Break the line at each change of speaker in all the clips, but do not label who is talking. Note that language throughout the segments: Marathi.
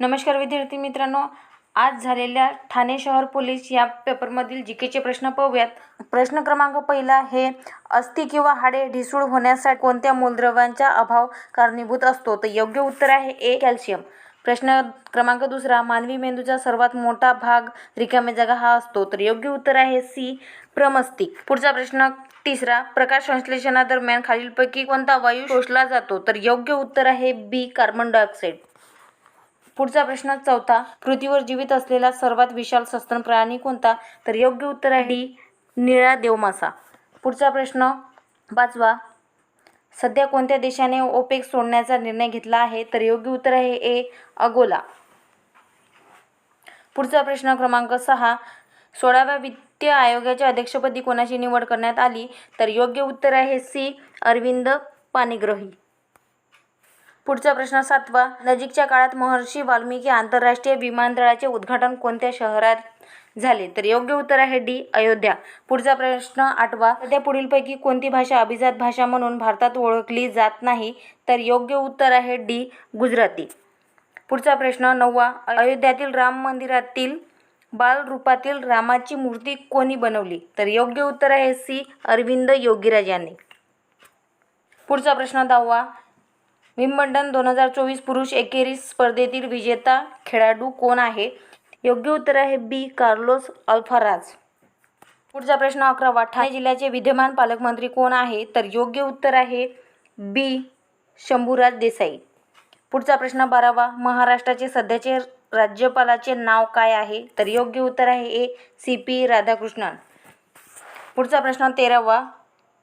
नमस्कार विद्यार्थी मित्रांनो आज झालेल्या ठाणे शहर पोलीस या पेपरमधील जी केचे प्रश्न पाहूयात. प्रश्न क्रमांक पहिला हे अस्थि किंवा हाडे ढिसूळ होण्यासाठी कोणत्या मूलद्रव्यांचा अभाव कारणीभूत असतो? तर योग्य उत्तर आहे ए कॅल्शियम. प्रश्न क्रमांक दुसरा मानवी मेंदूचा सर्वात मोठा भाग रिकामे जागा हा असतो. तर योग्य उत्तर आहे सी प्रमस्तिक पुढचा प्रश्न तिसरा प्रकाश संश्लेषणादरम्यान खालीलपैकी कोणता वायू शोषला जातो? तर योग्य उत्तर आहे बी कार्बन डायऑक्साईड. पुढचा प्रश्न चौथा. पृथ्वीवर जीवित असलेला सर्वात विशाल सस्तन प्राणी कोणता? तर योग्य उत्तर आहे डी निळा देवमासा. पुढचा प्रश्न पाचवा सध्या कोणत्या देशाने ओपेक सोडण्याचा निर्णय घेतला आहे? तर योग्य उत्तर आहे ए अगोला. पुढचा प्रश्न क्रमांक सहा. सोळाव्या वित्त आयोगाच्या अध्यक्षपदी कोणाची निवड करण्यात आली? तर योग्य उत्तर आहे सी अरविंद पाणिग्रही. पुढचा प्रश्न सातवा. नजीकच्या काळात महर्षी वाल्मिकी आंतरराष्ट्रीय विमानतळाचे उद्घाटन कोणत्या शहरात झाले? तर योग्य उत्तर आहे डी अयोध्या. पुढचा प्रश्न आठवा. सध्या पुढीलपैकी कोणती भाषा अभिजात भाषा म्हणून भारतात ओळखली जात नाही? तर योग्य उत्तर आहे डी गुजराती. पुढचा प्रश्न नववा. अयोध्यातील राम मंदिरातील बालरूपातील रामाची मूर्ती कोणी बनवली? तर योग्य उत्तर आहे सी अरविंद योगीराज यांनी. पुढचा प्रश्न दहावा. विम्बल्डन दोन हजार चोवीस पुरुष एकेरी स्पर्धेतील विजेता खेळाडू कोण आहे? योग्य उत्तर आहे बी. कार्लोस अल्फाराज. पुढचा प्रश्न अकरावा ठाणे जिल्ह्याचे विद्यमान पालकमंत्री कोण आहे? तर योग्य उत्तर आहे बी. शंभूराज देसाई. पुढचा प्रश्न बारावा. महाराष्ट्राचे सध्याचे राज्यपालाचे नाव काय आहे? तर योग्य उत्तर आहे ए. सी. पी. राधाकृष्णन. पुढचा प्रश्न तेरावा.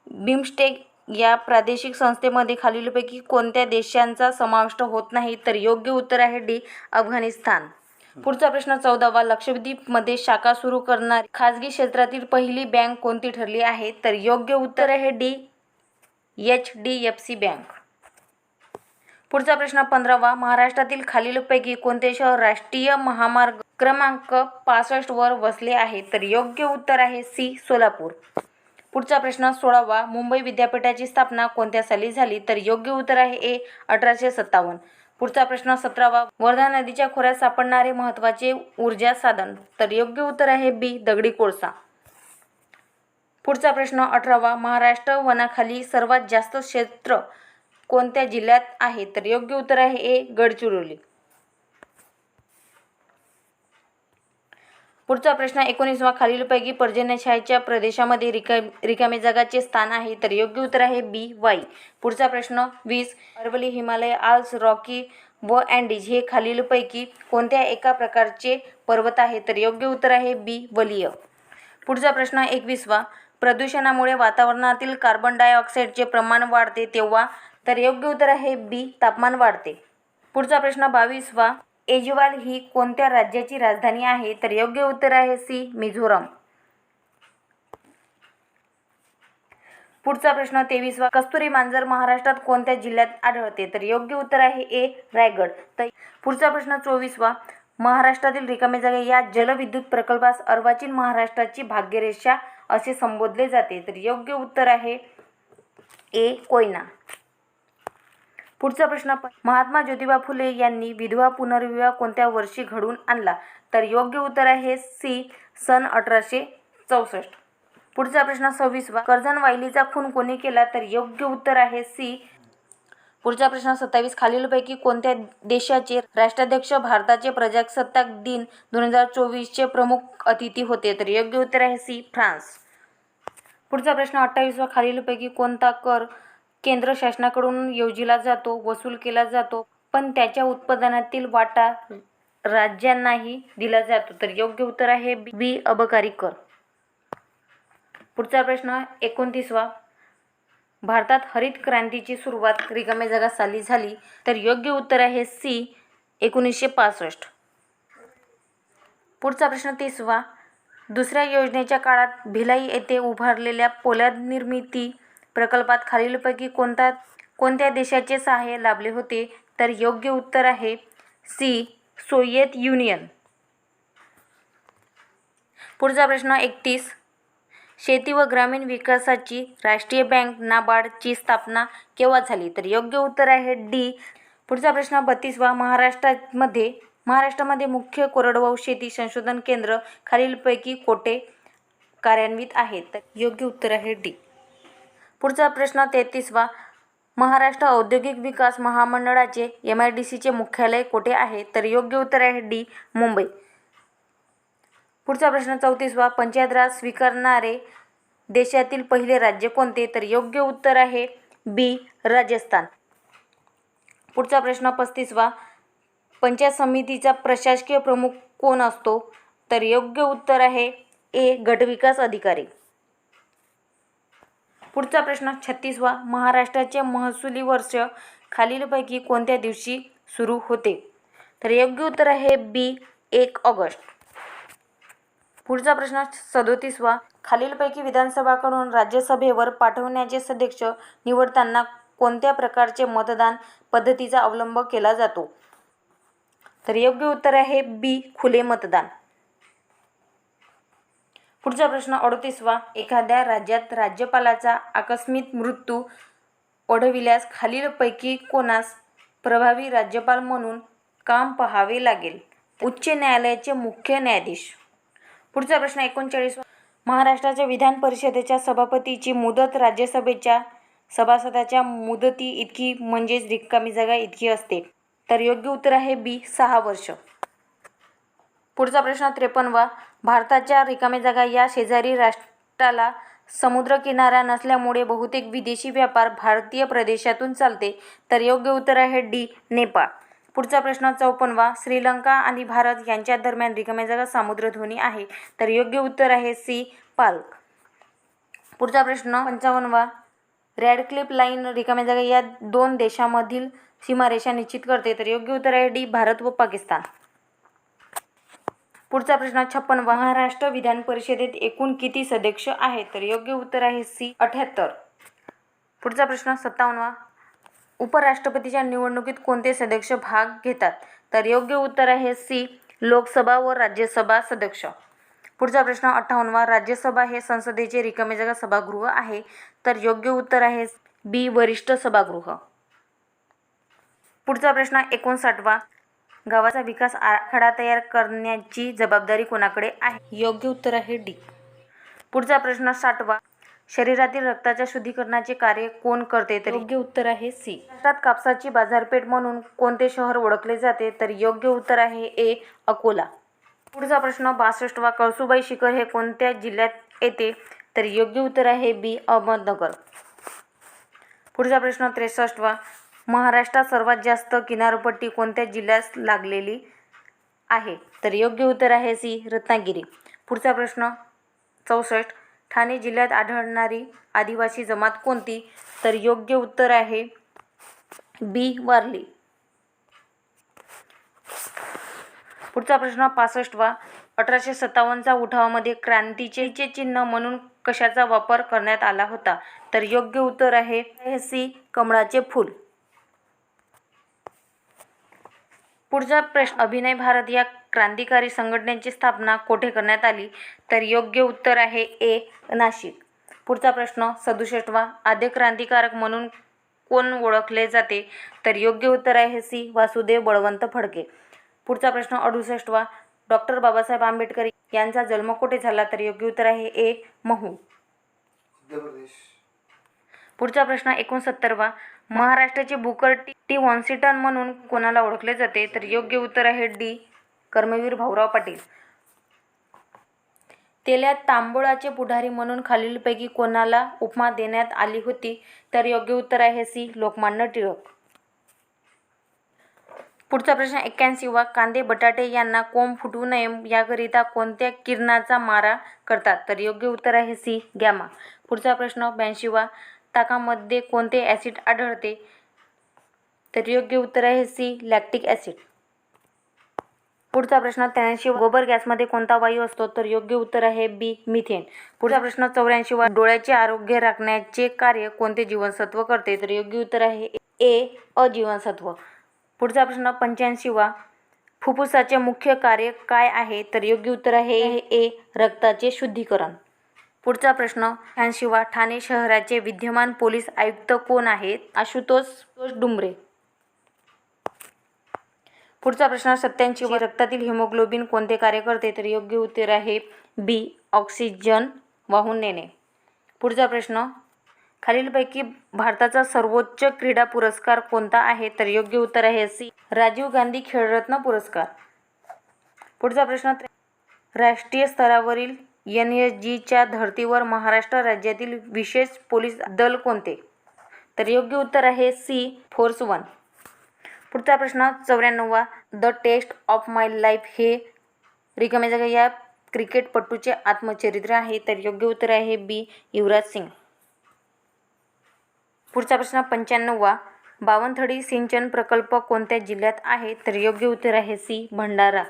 बिमस्टेक या प्रादेशिक संस्थेमध्ये खालीलपैकी कोणत्या देशांचा समाविष्ट होत नाही तर योग्य उत्तर आहे डी अफगाणिस्तान. पुढचा प्रश्न चौदावा लक्षद्वीपमध्ये शाखा सुरू करणारी खाजगी क्षेत्रातील पहिली बँक कोणती ठरली आहे तर योग्य उत्तर आहे D H D F C bank. पुढचा प्रश्न पंधरावा महाराष्ट्रातील खालीलपैकी कोणते शहर राष्ट्रीय महामार्ग क्रमांक पासष्ट वर वसले आहे तर योग्य उत्तर आहे सी सोलापूर. पुढचा प्रश्न सोळावा मुंबई विद्यापीठाची स्थापना कोणत्या साली झाली? तर योग्य उत्तर आहे ए अठराशे सत्तावन्न. पुढचा प्रश्न सतरावा. वर्धा नदीच्या खोऱ्यात सापडणारे महत्त्वाचे ऊर्जा साधन. तर योग्य उत्तर आहे बी दगडी कोळसा. पुढचा प्रश्न अठरावा. महाराष्ट्र वनाखाली सर्वात जास्त क्षेत्र कोणत्या जिल्ह्यात आहे? तर योग्य उत्तर आहे ए गडचिरोली. पुढचा प्रश्न एकोणीसवा खालीलपैकी पर्जन्यशाहीच्या प्रदेशामध्ये रिका रिकामी जागाचे स्थान आहे तर योग्य उत्तर आहे बी वाई. पुढचा प्रश्न वीस अरवली हिमालय आल्स रॉकी व अँडीज हे खालीलपैकी कोणत्या एका प्रकारचे पर्वत आहे तर योग्य उत्तर आहे बी वलीय. पुढचा प्रश्न एकवीसवा प्रदूषणामुळे वातावरणातील कार्बन डायऑक्साईडचे प्रमाण वाढते तेव्हा तर योग्य उत्तर आहे बी तापमान वाढते. पुढचा प्रश्न बावीसवा एजवाल ही कोणत्या राज्याची राजधानी आहे? तर योग्य उत्तर आहे सी मिझोरम. पुढचा प्रश्न तेवीसवा. कस्तुरी मांजर महाराष्ट्रात कोणत्या जिल्ह्यात आढळते? तर योग्य उत्तर आहे ए रायगड. तर पुढचा प्रश्न चोवीसवा. महाराष्ट्रातील रिकामे जागा या जलविद्युत प्रकल्पास अर्वाचीन महाराष्ट्राची भाग्यरेषा असे संबोधले जाते. तर योग्य उत्तर आहे ए कोयना. पुढचा प्रश्न महात्मा ज्योतिबा फुले यांनी विधवा पुनर्विवाह कोणत्या वर्षी घडवून आणला? तर योग्य उत्तर आहे सी सन अठराशे चौसष्ट. पुढचा प्रश्न सव्वीसवा. कर्जन वाहिलीचा खून कोणी केला? तर योग्य उत्तर आहे सी. पुढचा प्रश्न सत्तावीस. खालीलपैकी कोणत्या देशाचे राष्ट्राध्यक्ष भारताचे प्रजासत्ताक दिन दोन हजार चोवीसचे प्रमुख अतिथी होते? तर योग्य उत्तर आहे सी फ्रान्स. पुढचा प्रश्न अठ्ठावीसवा. खालीलपैकी कोणता कर केंद्र शासनाकडून योजिला जातो वसूल केला जातो पण त्याच्या उत्पादनातील वाटा राज्यांनाही दिला जातो. तर योग्य उत्तर आहे बी. अबकारी कर पुढचा प्रश्न एकोणतीसवा. भारतात हरित क्रांतीची सुरुवात रिकाम्या जागा साली झाली तर योग्य उत्तर आहे सी. एकोणीसशे पासष्ट. पुढचा प्रश्न तीसवा. दुसऱ्या योजनेच्या काळात भिलाई येथे उभारलेल्या पोलाद निर्मिती प्रकल्पात खालीलपैकी कोणता कोणत्या देशाचे सहाय्य लाभले होते? तर योग्य उत्तर आहे सी सोवियत युनियन. पुढचा प्रश्न एकतीस. शेती व ग्रामीण विकासाची राष्ट्रीय बँक नाबार्डची स्थापना केव्हा झाली? तर योग्य उत्तर आहे डी. पुढचा प्रश्न बत्तीसवा. महाराष्ट्रामध्ये महाराष्ट्रामध्ये मुख्य कोरडवाहू शेती संशोधन केंद्र खालीलपैकी कोठे कार्यान्वित आहेत तर योग्य उत्तर आहे डी. पुढचा प्रश्न तेहतीसवा. महाराष्ट्र औद्योगिक विकास महामंडळाचे एम आय डी सीचे मुख्यालय कोठे आहे? तर योग्य उत्तर आहे डी मुंबई. पुढचा प्रश्न चौतीसवा. पंचायत राज स्वीकारणारे देशातील पहिले राज्य कोणते? तर योग्य उत्तर आहे बी राजस्थान. पुढचा प्रश्न पस्तीसवा. पंचायत समितीचा प्रशासकीय प्रमुख कोण असतो? तर योग्य उत्तर आहे ए गटविकास अधिकारी. पुढचा प्रश्न छत्तीसवा. महाराष्ट्राचे महसुली वर्ष खालीलपैकी कोणत्या दिवशी सुरू होते? तर योग्य उत्तर आहे बी एक ऑगस्ट. पुढचा प्रश्न सदोतीसवा. खालीलपैकी विधानसभाकडून राज्यसभेवर पाठवण्याचे सदस्य निवडताना कोणत्या प्रकारचे मतदान पद्धतीचा अवलंब केला जातो? तर योग्य उत्तर आहे बी खुले मतदान. पुढचा प्रश्न अडतीसवा. एखाद्या राज्यात राज्यपालाचा आकस्मिक मृत्यू ओढविल्यास खालीलपैकी कोणास प्रभावी राज्यपाल म्हणून काम पहावे लागेल? उच्च न्यायालयाचे मुख्य न्यायाधीश. पुढचा प्रश्न एकोणचाळीस महाराष्ट्राच्या विधान परिषदेच्या सभापतीची मुदत राज्यसभेच्या सभासदाच्या मुदती इतकी म्हणजेच रिकामी जागा इतकी असते. तर योग्य उत्तर आहे बी सहा वर्ष. पुढचा प्रश्न त्रेपन्नवा. भारताच्या रिकाम्या जागा या शेजारी राष्ट्राला समुद्रकिनारा नसल्यामुळे बहुतेक विदेशी व्यापार भारतीय प्रदेशातून चालते. तर योग्य उत्तर आहे डी नेपाळ. पुढचा प्रश्न चौपन्नवा श्रीलंका आणि भारत यांच्या दरम्यान रिकाम्या जागा सामुद्रधोनी आहे. तर योग्य उत्तर आहे सी पाल्क. पुढचा प्रश्न पंचावन्नवा रॅडक्लिप लाईन रिकाम्या जागा या दोन देशामधील सीमारेषा निश्चित करते. तर योग्य उत्तर आहे डी भारत व पाकिस्तान. पुढचा प्रश्न छप्पन महाराष्ट्र विधान परिषदेत एकूण किती सदस्य आहेत? तर योग्य उत्तर आहे सी अठ्याहत्तर. पुढचा प्रश्न सत्तावन्नवा. उपराष्ट्रपतीच्या निवडणुकीत कोणते सदस्य भाग घेतात? तर योग्य उत्तर आहे सी लोकसभा व राज्यसभा सदस्य. पुढचा प्रश्न अठ्ठावन्नवा. राज्यसभा हे संसदेचे रिकामे जागा सभागृह आहे. तर योग्य उत्तर आहे बी वरिष्ठ सभागृह. पुढचा प्रश्न एकोणसाठवा. गावाचा विकास आराखडा तयार करण्याची जबाबदारी कोणाकडे आहे? योग्य उत्तर आहे डी. पुढचा प्रश्न साठवा शरीरातील रक्ताच्या शुद्धीकरणाचे कार्य कोण करते तर? योग्य उत्तर आहे सी. महाराष्ट्रात कापसाची बाजारपेठ म्हणून कोणते शहर ओळखले जाते तर योग्य उत्तर आहे ए अकोला. पुढचा प्रश्न बासष्टवा. कळसुबाई शिखर हे कोणत्या जिल्ह्यात येते तर योग्य उत्तर आहे बी अहमदनगर. पुढचा प्रश्न त्रेसष्टवा. महाराष्ट्रात सर्वात जास्त किनारपट्टी कोणत्या जिल्ह्यास लागलेली आहे? तर योग्य उत्तर आहे सी रत्नागिरी. पुढचा प्रश्न चौसष्ट. ठाणे जिल्ह्यात आढळणारी आदिवासी जमात कोणती? तर योग्य उत्तर आहे बी वारली. पुढचा प्रश्न पासष्टवा. अठराशे सत्तावन्नचा उठावामध्ये क्रांतीचे चिन्ह म्हणून कशाचा वापर करण्यात आला होता? तर योग्य उत्तर आहे सी कमळाचे फूल. पुढचा प्रश्न अभिनय भारत या क्रांतिकारी संघटनेची स्थापना कोठे करण्यात आली? तर योग्य उत्तर आहे ए नाशिक. पुढचा प्रश्न सदुसष्टवा आद्य क्रांतिकारक म्हणून कोण ओळखले जाते? तर योग्य उत्तर आहे सी वासुदेव बळवंत फडके. पुढचा प्रश्न अडुसष्टवा डॉक्टर बाबासाहेब आंबेडकर यांचा जन्म कुठे झाला? तर योग्य उत्तर आहे ए महू. पुढचा प्रश्न एकोणसत्तरवा महाराष्ट्राचे बुकर टी टी वॉन्सिटन म्हणून कोणाला ओळखले जाते तर योग्य उत्तर आहे डी कर्मवीर भाऊराव पाटील. तेल्या तांबूळाचे पुढारी म्हणून खालीलपैकी कोणाला उपमा देण्यात आली होती तर योग्य उत्तर आहे सी लोकमान्य टिळक. पुढचा प्रश्न एक्क्याऐंशीवा कांदे बटाटे यांना कोंब फुटू नये याकरिता कोणत्या किरणाचा मारा करतात? तर योग्य उत्तर आहे सी गॅमा. पुढचा प्रश्न ब्याऐंशीवा ताकामध्ये कोणते ॲसिड आढळते? तर योग्य उत्तर आहे सी लॅक्टिक ॲसिड. पुढचा प्रश्न त्र्याऐंशी गोबर गॅसमध्ये कोणता वायू असतो? तर योग्य उत्तर आहे बी मिथेन. पुढचा प्रश्न चौऱ्याऐंशी वा डोळ्याचे आरोग्य राखण्याचे कार्य कोणते जीवनसत्व करते? तर योग्य उत्तर आहे ए अजीवनसत्व. पुढचा प्रश्न पंच्याऐंशी वा फुफ्फुसाचे मुख्य कार्य काय आहे? तर योग्य उत्तर आहे ए रक्ताचे शुद्धीकरण. पुढचा प्रश्न शहाऐंशी ठाणे शहराचे विद्यमान पोलीस आयुक्त कोण आहेत? आशुतोष डुंबरे पुढचा प्रश्न सत्याऐंशी रक्तातील हिमोग्लोबिन कोणते कार्य करते तर योग्य उत्तर आहे? बी ऑक्सिजन वाहून नेणे. पुढचा प्रश्न खालीलपैकी भारताचा सर्वोच्च क्रीडा पुरस्कार कोणता आहे तर योग्य उत्तर आहे? सी राजीव गांधी खेळरत्न पुरस्कार. पुढचा प्रश्न राष्ट्रीय स्तरावरील एन एस जीच्या धर्तीवर महाराष्ट्र राज्यातील विशेष पोलीस दल कोणते? तर योग्य उत्तर आहे सी फोर्स वन. पुढचा प्रश्न चौऱ्याण्णवा the test of my life हे रिकाम्या या क्रिकेटपटूचे आत्मचरित्र आहे. तर योग्य उत्तर आहे बी युवराज सिंग. पुढचा प्रश्न पंच्याण्णववा. बावनथडी सिंचन प्रकल्प कोणत्या जिल्ह्यात आहे? तर योग्य उत्तर आहे सी भंडारा.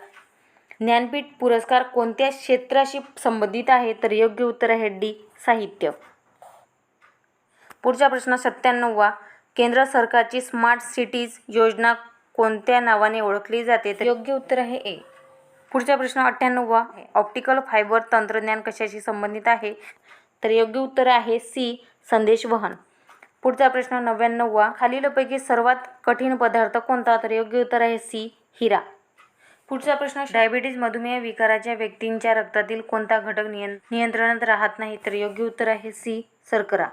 ज्ञानपीठ पुरस्कार कोणत्या क्षेत्राशी संबंधित आहे? तर योग्य उत्तर आहे डी साहित्य. पुढचा प्रश्न सत्त्याण्णववा. केंद्र सरकारची स्मार्ट सिटीज योजना कोणत्या नावाने ओळखली जाते? तर योग्य उत्तर आहे ए. पुढचा प्रश्न अठ्ठ्याण्णववा. ऑप्टिकल फायबर तंत्रज्ञान कशाशी संबंधित आहे? तर योग्य उत्तर आहे सी संदेशवहन पुढचा प्रश्न नव्याण्णववा. खालीलपैकी सर्वात कठीण पदार्थ कोणता? तर योग्य उत्तर आहे सी हिरा. पुढचा प्रश्न डायबिटीज मधुमेह विकाराच्या व्यक्तींच्या रक्तातील कोणता घटक नियंत्रणात राहत नाही? तर योग्य उत्तर आहे सी सरकरा